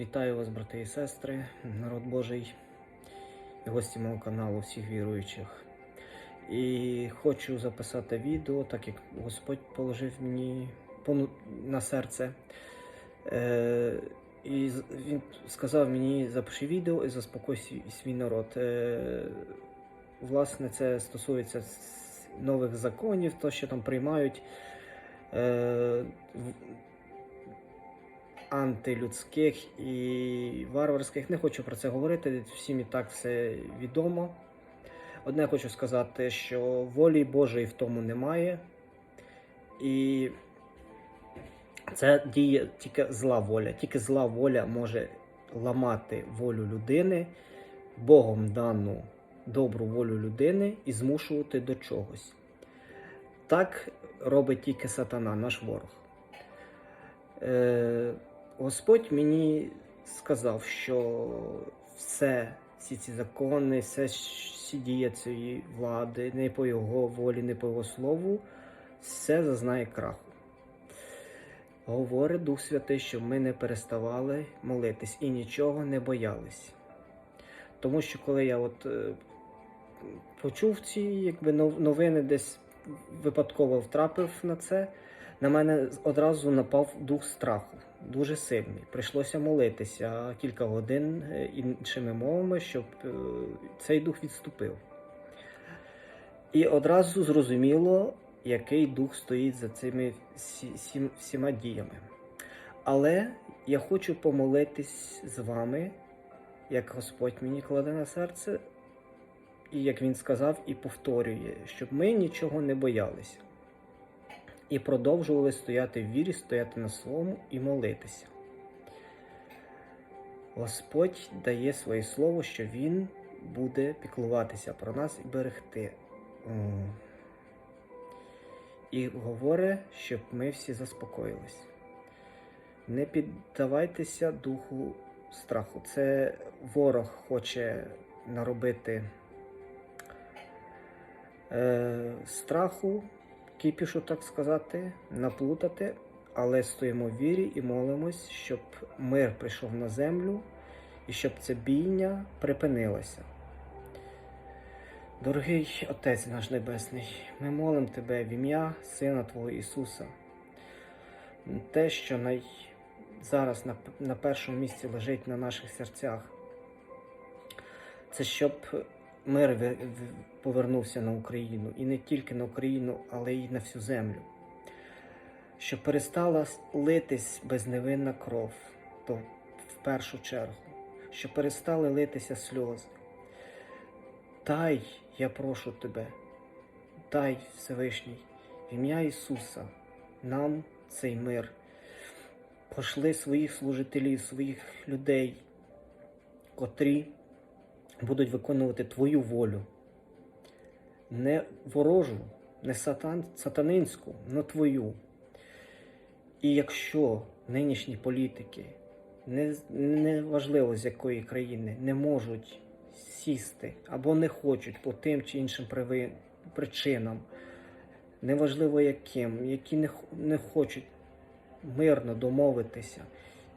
Вітаю вас, брати і сестри, народ Божий і гості мого каналу, всіх віруючих. І хочу записати відео, так як Господь положив мені на серце. Е, і він сказав мені, запиши відео і заспокой свій, народ. Е, власне, це стосується нових законів, то, що там приймають. Антилюдських і варварських. Не хочу про це говорити, всім і так все відомо. Одне хочу сказати, що волі Божої в тому немає. І це діє тільки зла воля. Тільки зла воля може ламати волю людини, Богом дану добру волю людини і змушувати до чогось. Так робить тільки сатана, наш ворог. Е, Господь мені сказав, що все, всі ці закони, все, всі дія цієї влади, не по його волі, не по його слову, все зазнає краху. Говорить Дух Святий, щоб ми не переставали молитись і нічого не боялись. Тому що коли я от е, почув ці якби, новини, десь випадково втрапив на це, на мене одразу напав дух страху, дуже сильний. Прийшлося молитися кілька годин е, іншими мовами, щоб е, цей дух відступив. І одразу зрозуміло, який дух стоїть за цими всі, всі- всіма діями. Але я хочу помолитись з вами, як Господь мені кладе на серце, і як він сказав, і повторює, щоб ми нічого не боялися і продовжували стояти в вірі, стояти на своєму і молитися. Господь дає своє слово, що Він буде піклуватися про нас і берегти. І говорить, щоб ми всі заспокоїлись. Не піддавайтеся духу страху. Це ворог хоче наробити е, страху, кіпішу, так сказати, наплутати, але стоїмо в вірі і молимось, щоб мир прийшов на землю і щоб ця бійня припинилася. Дорогий Отець наш Небесний, ми молимо Тебе в ім'я Сина Твого Ісуса. Те, що най... зараз на, на першому місці лежить на наших серцях, це щоб мир повернувся на Україну. І не тільки на Україну, але й на всю землю. Щоб перестала литись безневинна кров, то в першу чергу, щоб перестали литися сльози. Дай, я прошу тебе, дай Всевишній, в ім'я Ісуса, нам цей мир. Пошли своїх служителів, своїх людей, котрі будуть виконувати Твою волю. Не ворожу, не сатан, сатанинську, но Твою. І якщо нинішні політики, не, не з якої країни, не можуть сісти або не хочуть по тим чи іншим причинам, неважливо яким, які не, не хочуть мирно домовитися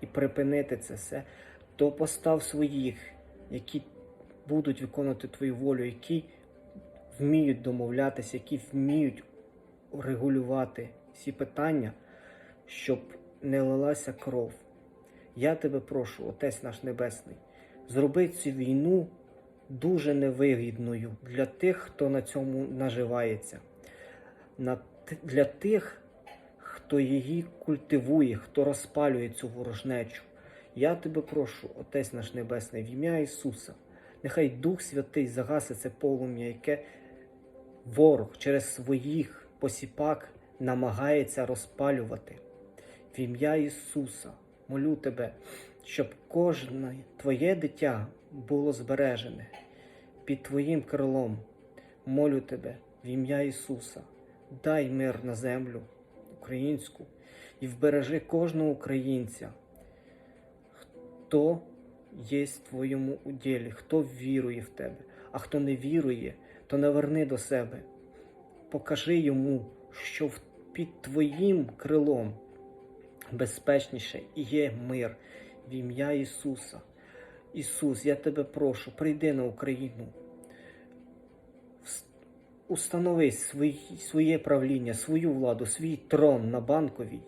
і припинити це все, то постав своїх, які будуть виконувати твою волю, які вміють домовлятися, які вміють регулювати всі питання, щоб не лилася кров. Я тебе прошу, Отець наш Небесний, зроби цю війну дуже невигідною для тих, хто на цьому наживається, для тих, хто її культивує, хто розпалює цю ворожнечу. Я тебе прошу, Отець наш Небесний, в ім'я Ісуса, нехай Дух Святий загасить це полум'я, яке ворог через своїх посіпак намагається розпалювати. В ім'я Ісуса молю тебе, щоб кожне твоє дитя було збережене під Твоїм крилом. Молю тебе в ім'я Ісуса, дай мир на землю українську і вбережи кожного українця, хто є в твоєму уділі, хто вірує в тебе, а хто не вірує, то наверни до себе. Покажи йому, що під твоїм крилом безпечніше і є мир, в ім'я Ісуса. Ісус, я тебе прошу, прийди на Україну. Установи свої, своє правління, свою владу, свій трон на банковій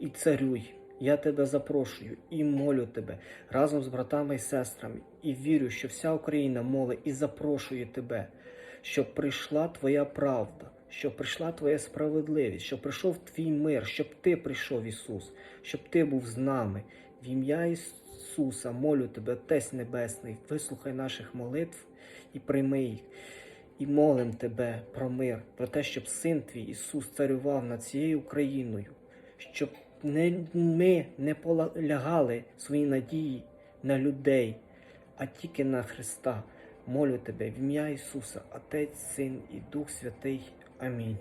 і царюй. Я тебе запрошую і молю тебе разом з братами і сестрами, і вірю, що вся Україна молить і запрошує тебе, щоб прийшла твоя правда, щоб прийшла твоя справедливість, щоб прийшов твій мир, щоб ти прийшов, Ісус, щоб ти був з нами. В ім'я Ісуса молю тебе, Отець Небесний, вислухай наших молитв і прийми їх. І молим тебе про мир, про те, щоб син твій Ісус царював над цією Україною, щоб не, ми не полягали свої надії на людей, а тільки на Христа. Молю тебе в ім'я Ісуса, Отець, Син і Дух Святий. Амінь.